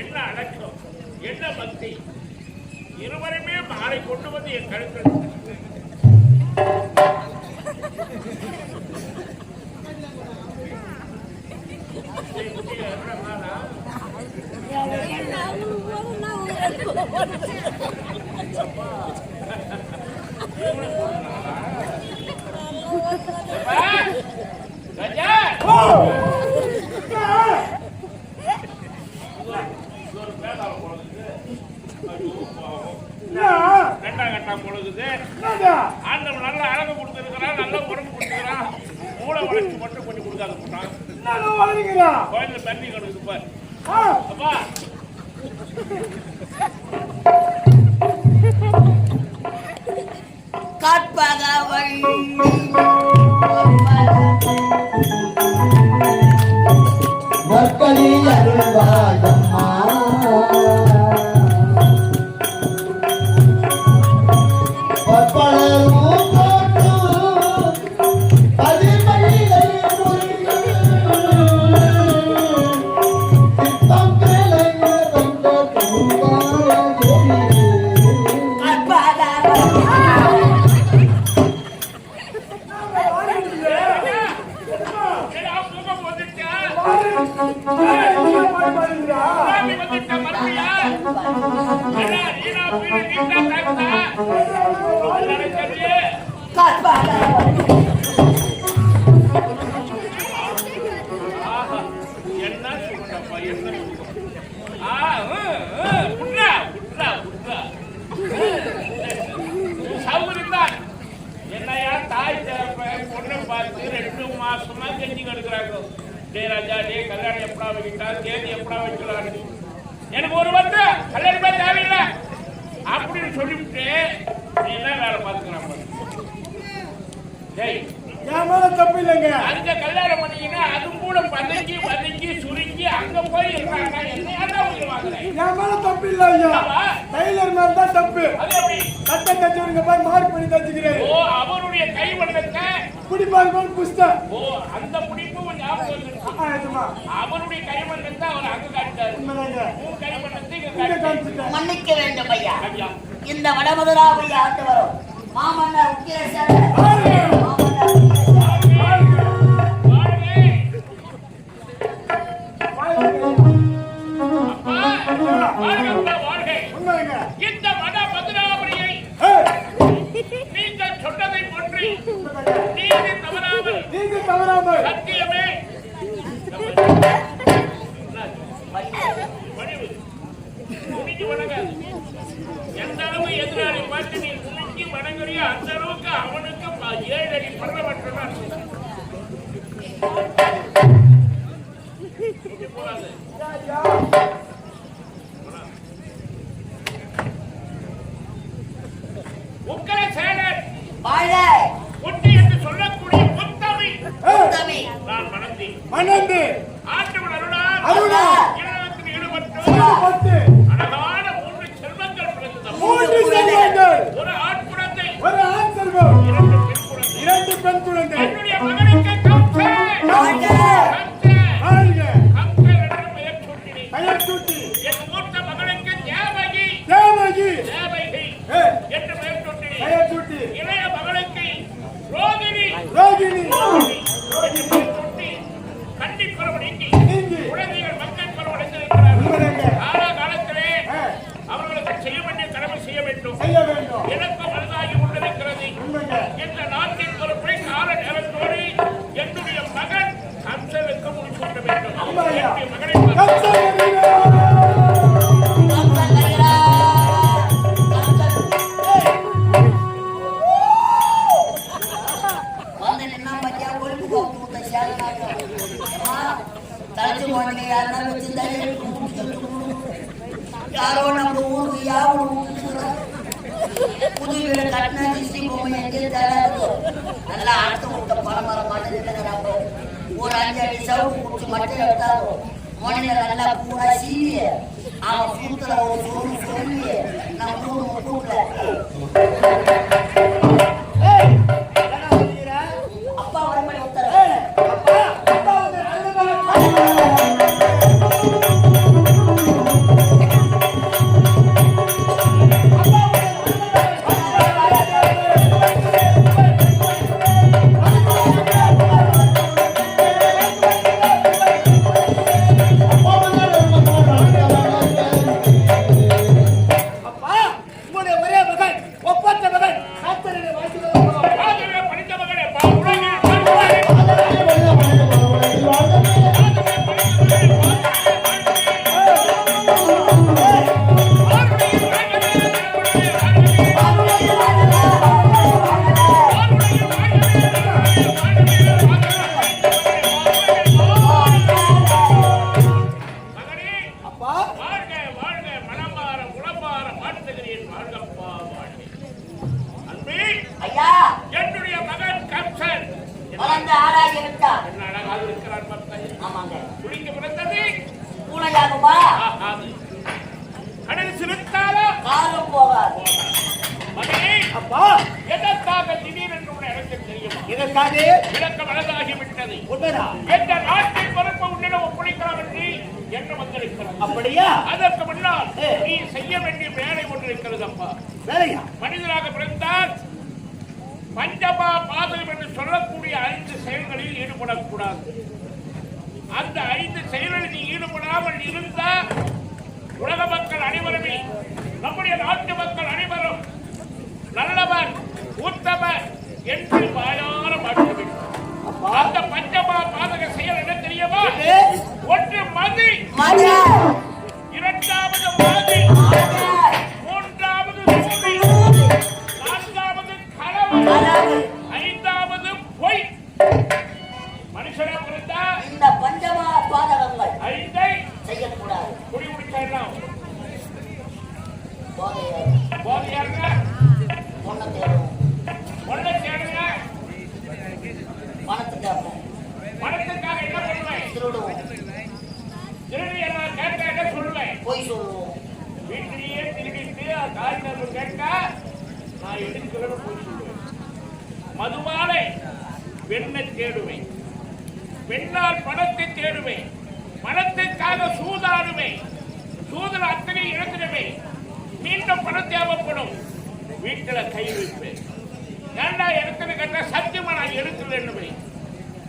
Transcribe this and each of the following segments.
என்ன அடக்கம் என்ன பக்தி? இருவருமே மாலை கொண்டு வந்து என் கழுத்தில் அப்பா வேண்டாம் பொழுது ஆண்டவன் நல்ல அழகு கொடுத்துருக்கிறான் நல்ல உடம்பு கொடுத்துருக்கிறான் மூளை வளர்ச்சி மட்டும் கொஞ்சம் கொடுக்காத போட்டான். கோயிலில் தண்ணி கிடக்குது பாரு. அப்பா. காட்பாக வழி எப்படா வைக்கிறார் தேதி எப்படா வைக்கிறார்? எனக்கு ஒரு வந்து கல்யாணம் பேர் தேவையில்லை. அப்படின்னு சொல்லிவிட்டு நீ என்ன வேலை பார்த்துக்கிறான் ஜெய் ஏமாத தப்பு இல்லைங்க. அங்க கல்யாணம் பண்ணீங்கன்னா அதுவும் கூட பதக்கி பதக்கி சுருங்கி அங்க போய் இருக்காங்க. என்னையாதான் உயிர்வாங்க ஏமாத தப்பு இல்ல ஐயா டெய்லர் மேல தான் தப்பு சட்ட கச்சேரிங்க போய் மார்க் பண்ணி தச்சுக்கிறேன். பிடிப்பாருமான்னு புடிச்சிட்டேன் ஓ அந்த பிடிப்பு அவருடைய கைமன்றத்தை அவர் அங்க காட்டிட்டாரு. மன்னிக்க வேண்டும் ஐயா இந்த வடமதுராவை ஆண்டவரும் மாமன்னர் உக்கிரேசர் கம்சையா கையில எடுத்தாரோ மனித நல்லா பூரா சீவிய அவன் கூட்டுல சொல்லி நம்ம கூட்டு வளர்ந்த ஆளாகி இருந்தார் ஆமாங்க. குடிக்க போகாது. அப்பா! எதற்காக திடீரென்று உன்னை அழைக்க தெரியுமா இதற்காக விளக்கம் அழகாகி விட்டது உண்மைதான் எந்த நாட்டை பரப்ப உன்னிடம் ஒப்படைக்கலாம் என்று என்ன அப்படியா? அதற்கு முன்னால் நீ செய்ய வேண்டிய வேலை ஒன்று இருக்கிறது அப்பா. வேலையா? மனிதராக பிறந்தால் பஞ்சமா பாதகம் என்று சொல்லக்கூடிய ஐந்து செயல்களில் ஈடுபடக்கூடாது. அந்த ஐந்து செயல்களில் ஈடுபடாமல் இருந்தால் உலக மக்கள் அனைவருமே நம்முடைய நாட்டு மக்கள் அனைவரும் நல்லவர் உத்தவர் என்று வாயார மாற்றவில்லை அந்த பஞ்சமா பாதக செயல் என்ன தெரியுமா? ஒன்று மதி. இரண்டாவது மதி.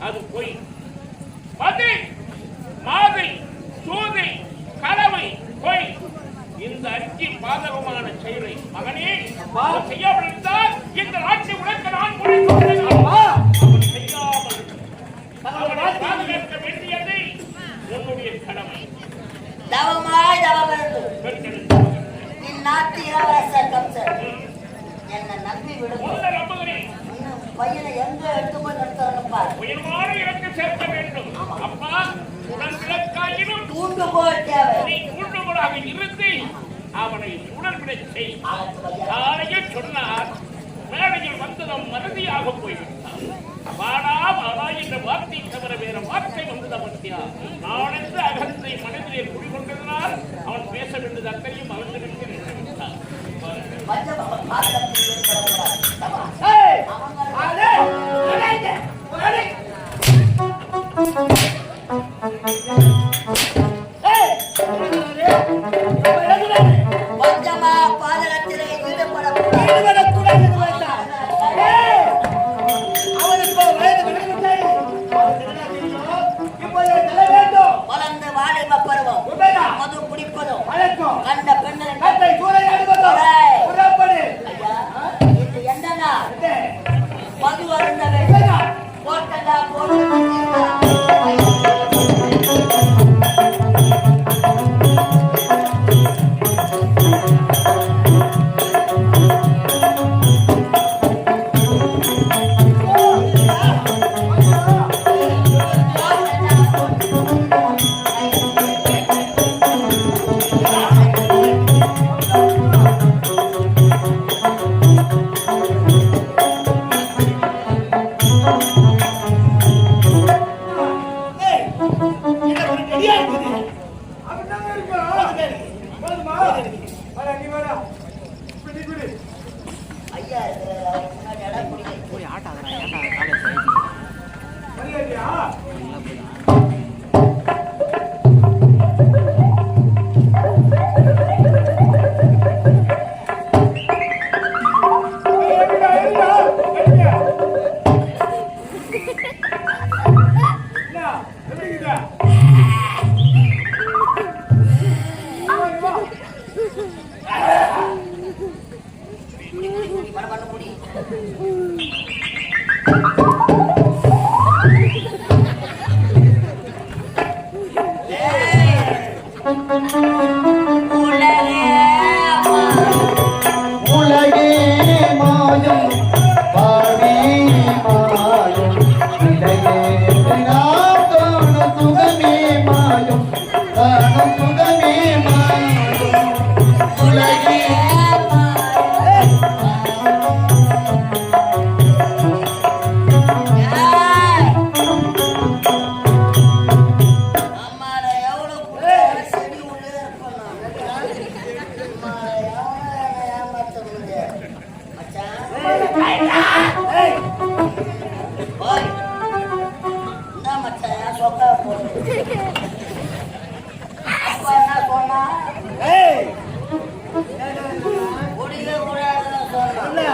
அது பொய். மது மாதை சூதை கலவை பொய். இந்த அரிசி பாதகமான செயலை மகனே செய்ய தூக்கு போட்டவர் தூக்கு போடாக நிறுத்தி அவனை உடன்பிடச் செய். காலையில் சொன்னார் வேலையில் வந்ததும் மறதியாக போய்விட்டார். வாடா வாடா என்ற வார்த்தை தவிர வேற வார்த்தை வந்தது அவசியா நானென்று அகத்தை மனதிலே குடிகொண்டதனால் அவன் பேச வேண்டியது அத்தனையும் அவன் நினைத்து ಜಗದನ್ನು சொக்கா என்ன சொன்னா கூடாது சொன்னா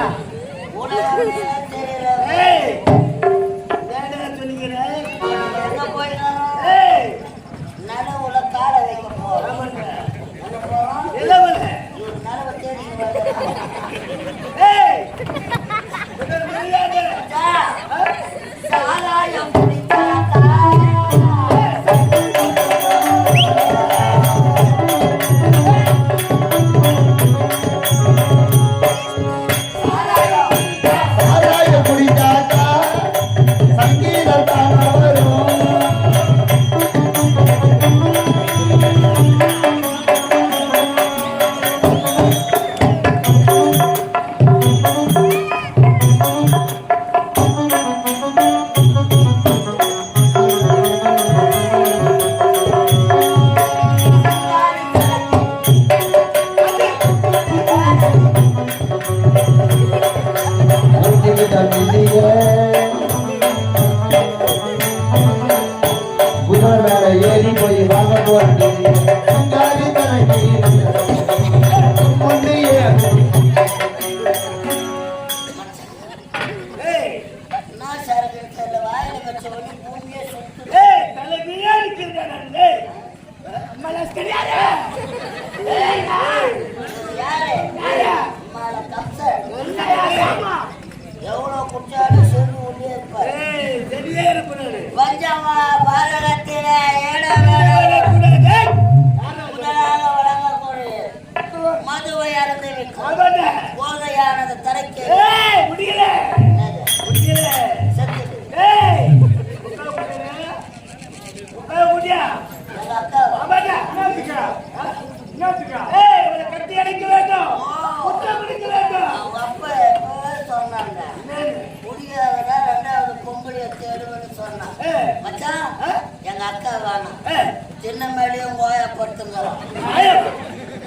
ডাকি দিয়ে